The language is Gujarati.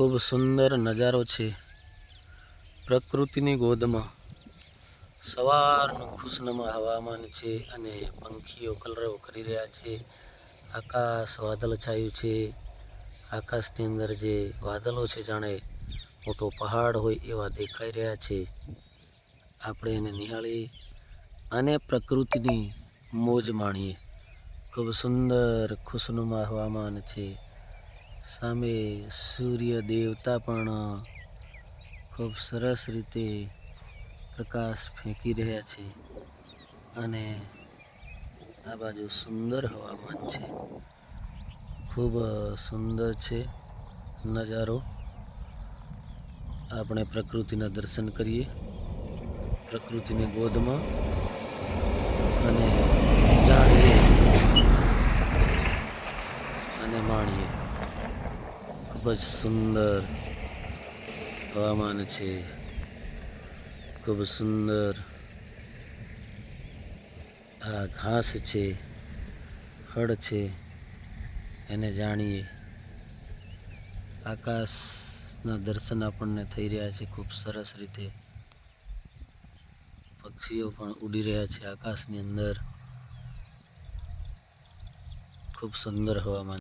ખૂબ સુંદર નજારો છે પ્રકૃતિની ગોદમાં. સવારનું ખુશનમા હવામાન છે અને પંખીઓ કલરવ કરી રહ્યા છે. આકાશ વાદળછાયું છે. આકાશની અંદર જે વાદળો છે જાણે મોટો પહાડ હોય એવા દેખાઈ રહ્યા છે. આપણે એને નિહાળી અને પ્રકૃતિની મોજ માણીએ. ખૂબ સુંદર ખુશનુમા હવામાન છે. સામે સૂર્ય દેવતા પણ ખૂબ સરસ રીતે પ્રકાશ ફેંકી રહ્યા છે અને આ બાજુ સુંદર હવામાન છે. ખૂબ સુંદર છે નજારો. આપણે પ્રકૃતિના દર્શન કરીએ. પ્રકૃતિની ગોદમાં અને જાણીએ અને માણીએ. ખૂબ જ સુંદર હવામાન છે. ખૂબ સુંદર આ ઘાસ છે, ફળ છે, એને જાણીએ. આકાશના દર્શન આપણને થઈ રહ્યા છે ખૂબ સરસ રીતે. પક્ષીઓ પણ ઉડી રહ્યા છે આકાશની અંદર. ખૂબ સુંદર હવામાન